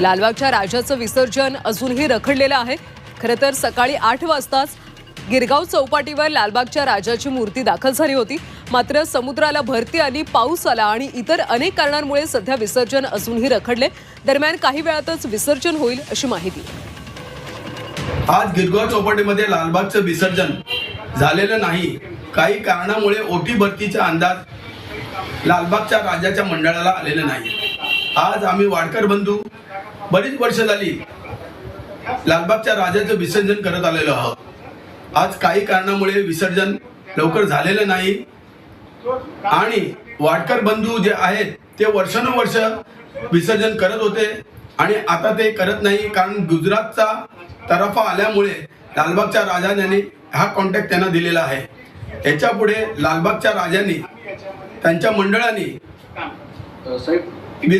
लालबागच्या राजाचं विसर्जन अजूनही रखडलेलं आहे. खरं तर सकाळी आठ वाजताच गिरगाव चौपाटीवर लालबागच्या राजाची मूर्ती दाखल झाली होती. मात्र समुद्राला भरती आली पाऊस आला आणि इतर अनेक कारणांमुळे सध्या विसर्जन अजूनही रखडले. दरम्यान काही वेळातच विसर्जन होईल अशी माहिती. आज गिरगाव चौपाटीमध्ये लालबागचं विसर्जन झालेलं नाही. काही कारणामुळे ओटी भरतीचा अंदाज लालबागच्या राजाच्या मंडळाला आलेला नाही. आज आम्ही वाडकर बंधू बरीच वर्ष झाली लालबागच्या राजाचं विसर्जन करत आलेलो आहोत. आज काही कारणामुळे विसर्जन लवकर झालेलं नाही. आणि वाडकर बंधू जे आहेत ते वर्षानुवर्ष विसर्जन करत होते. आणि आता ते करत नाही कारण गुजरातचा तराफा आल्यामुळे लालबागच्या राजाने हा कॉन्टॅक्ट त्यांना दिलेला आहे. याच्यापुढे लालबागच्या राजांनी त्यांच्या मंडळाने साहेब